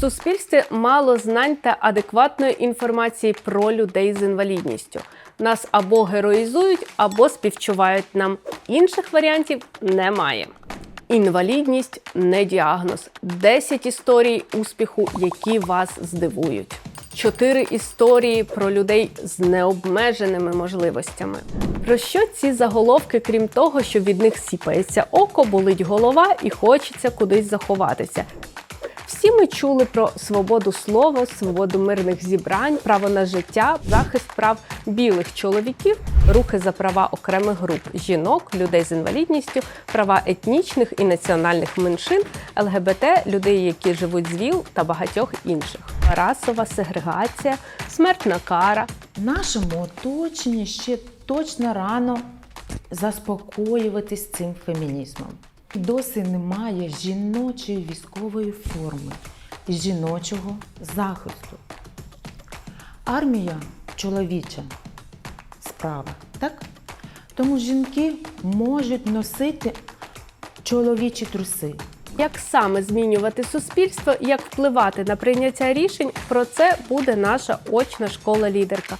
Суспільстві мало знань та адекватної інформації про людей з інвалідністю. Нас або героїзують, або співчувають нам. Інших варіантів немає. Інвалідність не діагноз. 10 історій успіху, які вас здивують. Чотири історії про людей з необмеженими можливостями. Про що ці заголовки, крім того, що від них сіпається око, болить голова і хочеться кудись заховатися. Всі ми чули про свободу слова, свободу мирних зібрань, право на життя, захист прав білих чоловіків, рухи за права окремих груп жінок, людей з інвалідністю, права етнічних і національних меншин, ЛГБТ, людей, які живуть з ВІЛ та багатьох інших. Расова сегрегація, смертна кара, Нашому оточенні ще точно рано заспокоюватись цим фемінізмом. Досі немає жіночої військової форми і жіночого захисту. Армія чоловіча справа, так? Тому жінки можуть носити чоловічі труси. Як саме змінювати суспільство, як впливати на прийняття рішень, про це буде наша очна школа лідерка.